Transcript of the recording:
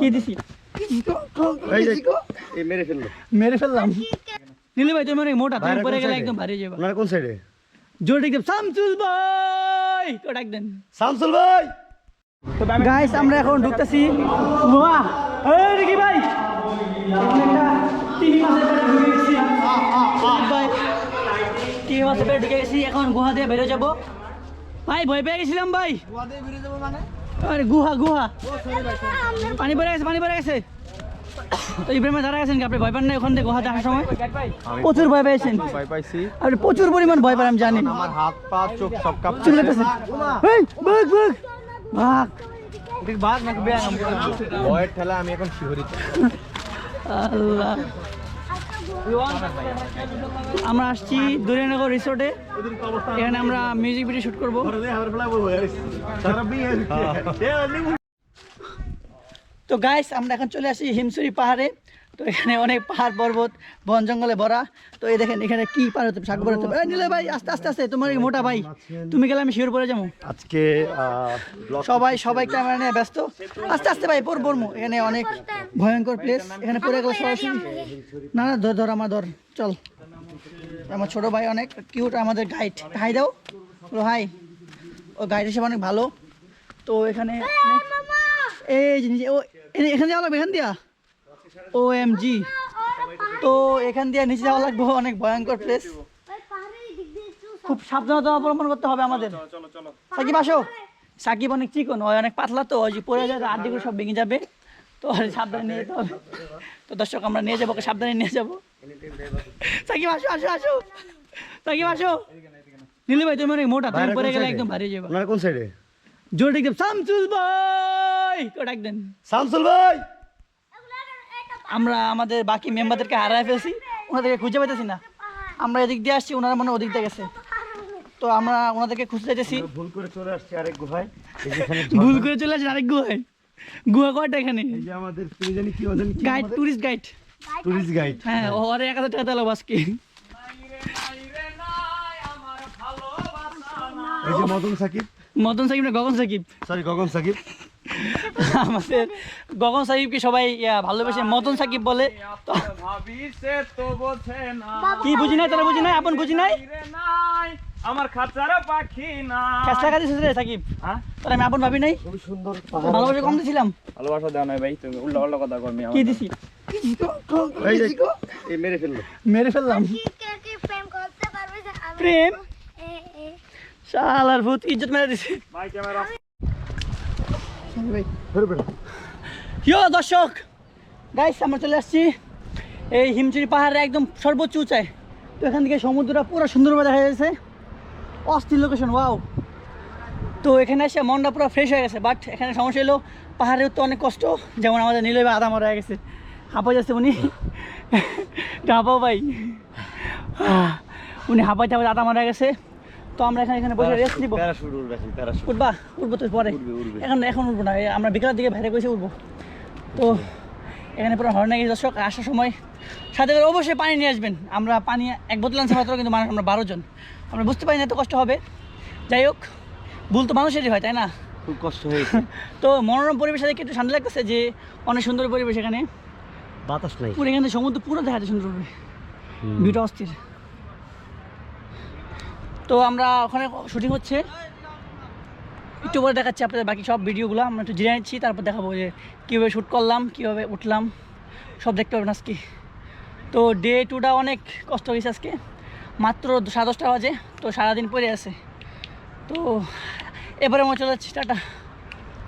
কি দিছি? মেরে ফেলল। মেরে ফেললাম। নীলু ভাই মোটা তুমি পরে গেলে একদম ভারী যাবে আপনারা কোন সাইডে জোরে ডাক দেব শামসুল ভাই! তো ডাক দেন। শামসুল ভাই! গাইস আমরা এখন ঢুকতেছি। গোয়া এই রিকি ভাই। একটা টিভি মাছের পেটে ঢুকে গেছি। ভাই টিভি মাছের পেটে ঢুকে গেছি। এখন গুহা দিয়ে বেরো যাব। ভাই ভয় পেয়ে গেছিলাম ভাই। আরে গুহা গুহা। পানি পড়ে গেছে পানি পড়ে গেছে। তো ইব্রাহিমে দাঁড়া কি আপনি? ভয় পান না ওখান থেকে গুহা দেখার সময়? প্রচুর ভয় পেয়েছেন। ভয় পাইছি। আপনি প্রচুর পরিমাণ ভয় পান আমি জানি। আমার হাত পা চোখ সব কাঁপছে। চলে গেছে এই ভাগ ভাগ ভাগ ঠিক নাকি ব্যাং ভয়ের ঠেলা আমি এখন শিহরিত। আল্লাহ। আমরা আসছি দুরিয়ানগর রিসোর্টে। এখানে আমরা মিউজিক ভিডিও শুট করব। তো গাইস আমরা এখন চলে আসি হিমসুরি পাহাড়ে। তো এখানে অনেক পাহাড় পর্বত বন জঙ্গলে ভরা। তো এই দেখেন এখানে কি পার হতে শাক পার হতে নিলে ভাই আস্তে আস্তে আস্তে তোমার মোটা ভাই তুমি গেলে আমি শিওর পরে যাব। আজকে সবাই সবাই ক্যামেরা নিয়ে ব্যস্ত। আস্তে আস্তে ভাই পর পড়ব। এখানে অনেক ভয়ঙ্কর প্লেস এখানে পড়ে গেলে সরাসরি না না ধর ধর আমার ধর চল। আমার ছোট ভাই অনেক কিউট আমাদের গাইড হাই দাও। বলো হাই। ও গাইড হিসেবে অনেক ভালো। তো এখানে এই নিচে- ও এখানে যাওয়া লাগবে এখান দিয়া। ও এম জি তো এখান দিয়ে নিচে যাওয়া লাগবে অনেক ভয়ঙ্কর প্লেস খুব সাবধানতা অবলম্বন করতে হবে আমাদের। সাকিব আসো। সাকিব অনেক চিকন ওই অনেক পাতলা তো ওই যে পড়ে যায় আর্ধেকগুলো সব ভেঙে যাবে। তো সাবধানে নিয়ে যেতে হবে। তো দর্শক আমরা নিয়ে যাব সাবধানে নিয়ে যাব। সাকিব আসো আসো আসো। সাকিব আসো। নীলু ভাই তুমি অনেক মোটা তুমি পরে গেলে? একদম ভারী হয়ে যাবে কোন সাইডে জোরে ডাক দেব শামসুল ভাই! তো ডাক দেন শামসুল ভাই! আমরা আমাদের বাকি মেম্বারদেরকে হারায় ফেলছি ওনাদেরকে খুঁজে পাইতেছি না। আমরা এদিক দিয়ে আসছি ওনারা মনে ওদিক দিয়ে গেছে। তো আমরা ওনাদেরকে খুঁজতে যেতেছি ভুল করে চলে আসছি আরেক গুহায়। ভুল করে চলে আসেন আরেক গুহায়। গুহা কয়টা এখানে? এই যে আমাদের তুমি জানি কি বলেন কি guide tourist guide tourist guide হ্যাঁ ওরে এক হাজার টাকা দিল বাসকে এই যে মদন সাকিব। মদন সাকিব না গগন সাকিব? সরি গগন সাকিব। আমাদের গগন সাকিবকে সবাই ভালোবেসে মদন সাকিব বলে। কি বুঝি নাই তারা বুঝি নাই? আপন বুঝি নাই? আমার খাঁচার পাখি না খেসলা কাজে রে সাকিব। হ্যাঁ? তারা আমি আপন ভাবি নাই? খুবই সুন্দর ভালোবাসে কম দিছিলাম। ভালোবাসা দেওয়া নাই ভাই তুমি উল্টা উল্টা কথা কি দিছি? এই মেরে ফেলল। মেরে ফেললাম। প্রেম শালার ভূত ইজ্জত মেরে দিছে। ভাই ক্যামেরা দর্শক? গাইস আমরা চলে আসছি এই হিমচুরি পাহাড়ের একদম সর্বোচ্চ উঁচায়। তো এখান থেকে সমুদ্রটা পুরো সুন্দরভাবে দেখা যাচ্ছে। অস্থির লোকেশন ওয়াও তো এখানে এসে মনটা পুরো ফ্রেশ হয়ে গেছে বাট এখানে সমস্যা হলো পাহাড়ে উঠতে অনেক কষ্ট। যেমন আমাদের নীলয় আদা মারা হয়ে গেছে। হাঁপা যাচ্ছে উনি। হাঁপাও ভাই। উনি হাঁপাইতে হাঁপাইতে আদা মারা গেছে। তো আমরা এখানে এখানে বসে রেস্ট নিবো। প্যারাশুট উড়বে এখন প্যারাশুট উঠবা? উঠবো তো পরে। এখন এখন উঠবো না আমরা বিকালের দিকে বাইরে কইছে উঠবো। তো এখানে পুরো হর্নে গেছে দর্শক আসার সময় সাথে করে অবশ্যই পানি নিয়ে আসবেন। আমরা পানি এক বোতল আনছি মাত্র কিন্তু মানুষ আমরা বারো জন। আমরা বুঝতে পারি না এত কষ্ট হবে। যাই হোক ভুল তো মানুষেরই হয় তাই না? খুব কষ্ট হয়েছে। তো মনোরম পরিবেশ দেখে একটু শান্তি লাগতেছে যে অনেক সুন্দর পরিবেশ এখানে। বাতাস নাই। পুরো এখানে সমুদ্র পুরো দেখা যায় সুন্দরভাবে ভিউটা অস্থির। তো আমরা ওখানে শুটিং হচ্ছে। একটু পরে দেখাচ্ছি আপনাদের বাকি সব ভিডিওগুলো আমরা একটু জিরে নিচ্ছি, তারপর দেখাবো যে কীভাবে শ্যুট করলাম, কীভাবে উঠলাম। সব দেখতে পাবেন আজকে। তো ডে টুটা অনেক কষ্ট হয়েছে আজকে। মাত্র সাড়ে দশটা বাজে, তো সারাদিন পরে আছে। তো এবারে মনে চলে যাচ্ছি টাটা।